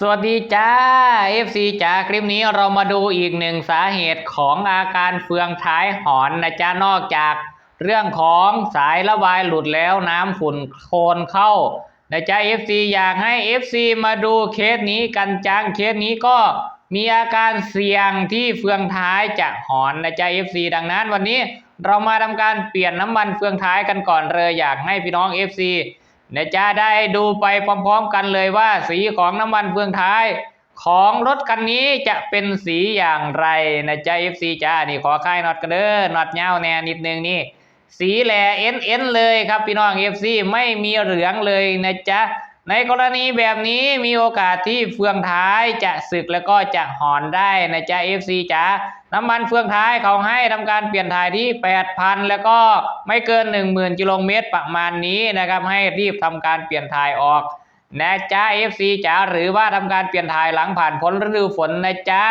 สวัสดีจ้า FC จ้าคลิปนี้เรามาดูอีกหนึ่งสาเหตุของอาการเฟืองท้ายหอนนะจ้านอกจากเรื่องของสายระบายหลุดแล้วน้ำฝุ่นโคลนเข้านะจ้า FC อยากให้ FC มาดูเคสนี้กันจังเคสนี้ก็มีอาการเสี่ยงที่เฟืองท้ายจะหอนนะจ้า FC ดังนั้นวันนี้เรามาทำการเปลี่ยนน้ำมันเฟืองท้ายกันก่อนเลยอยากให้พี่น้อง FC นี่ยจะได้ดูไปพร้อมๆกันเลยว่า สีของน้ำมันเฟืองท้ายของรถคันนี้จะเป็นสีอย่างไรนะจ๊ะ FC จ้านี่ขอค่ายน็อตกันเด้อน็อตเงาแน่นิดนึงนี่ สีแหล่เอ็นเอ็นเลยครับพี่น้อง FC ไม่มีเหลืองเลยนะจ๊ะ ในกรณีแบบนี้มีโอกาสที่เฟืองท้ายจะสึกแล้วก็จะหอนได้นะจ๊ะ FC จ๋าน้ำมันเฟืองท้ายเขาให้ทำการเปลี่ยนถ่ายที่ 8,000 แล้วก็ไม่เกิน 10,000กิโลเมตรประมาณนี้นะครับ ให้รีบทำการเปลี่ยนถ่ายออกนะจ๊ะ FC จ๋าหรือว่าทำการเปลี่ยนถ่ายหลังผ่านพ้นฤดูฝนนะจ๊ะ